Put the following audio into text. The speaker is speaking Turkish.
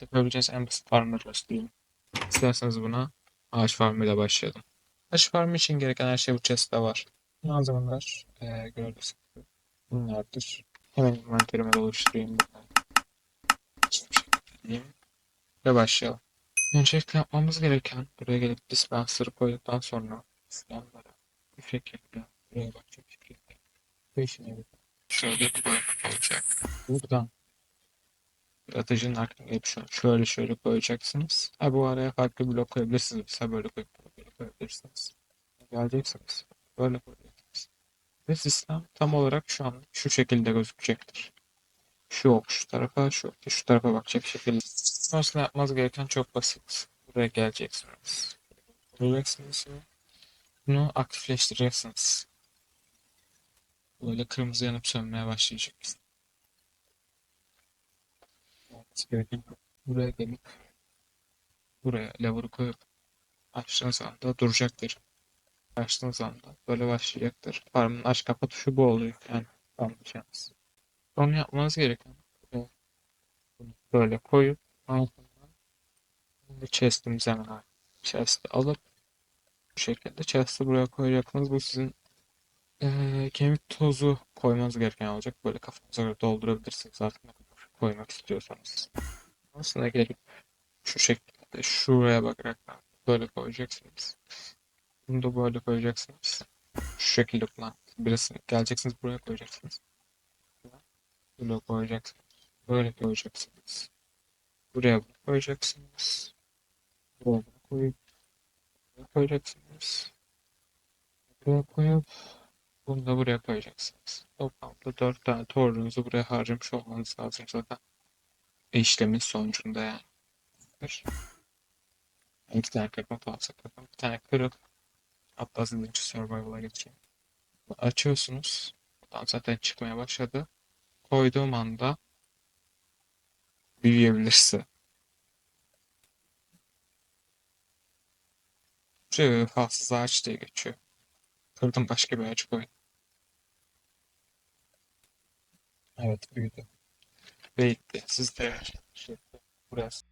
yapabileceğiniz en basit farmları göstereyim. İsterseniz buna ağaç farmı ile başlayalım. Ağaç farmı için gereken her şey bu chest'te var. Malzemeler eee gördüğünüz gibi bunlardır. Hemen inventörüme de oluşturayım. Şey. Ve başlayalım. Öncelikle yapmamız gereken buraya gelip dispenser'ı koyduktan sonra silahları bu şekilde buraya bakacak şekilde peşine şöyle koyup olacak. Buradan atıcının arkasına gelip şöyle, şöyle koyacaksınız. Ha bu araya farklı blok koyabilirsiniz. Mesela böyle koyup böyle koyabilirsiniz. Geleceksiniz. Böyle koyacaksınız. Ve sistem tam olarak şu an şu şekilde gözükecektir. Şu ok şu tarafa, şu ok şu tarafa bakacak şekilde. Sonrasında yapmanız gereken çok basit. Buraya geleceksiniz. Bulacaksınız bunu aktifleştireceksiniz. Böyle kırmızı yanıp sönmeye başlayacak. Gereken buraya gelip buraya lever'ı koyup açtığınız anda duracaktır. Açtığınız anda böyle başlayacaktır. Farmın aç kapa tuşu bu oluyor yani anlayacağınız. Onu yapmanız gereken böyle, böyle koyup altından şimdi chest'imizi hemen chest'i alıp bu şekilde chest'i buraya koyacaksınız. Bu sizin eee, kemik tozu koymanız gereken olacak. Böyle kafanıza göre doldurabilirsiniz artık koymak istiyorsanız. Aslında gelip şu şekilde şuraya bakarak böyle koyacaksınız. Bunu da böyle koyacaksınız. Şu şekilde kullan. Birisini geleceksiniz buraya koyacaksınız. Böyle koyacaksınız. Böyle koyacaksınız. Buraya koyacaksınız. Buraya bunu koyup buraya koyacaksınız. Buraya koyup bunu da buraya koyacaksınız. Toplamda 4 tane torununuzu buraya harcamış olmanız lazım zaten. İşlemin sonucunda yani. Bir. İki tane kırma fazla kırma. Bir tane kırıp hatta zillinci survival'a geçeyim. Açıyorsunuz. Buradan zaten çıkmaya başladı. Koyduğum anda büyüyebilirse. Şey, falsız ağaç diye geçiyor. Kırdım başka bir ağaç koy. Evet büyüdü. Ve gitti. Siz de şey, burası.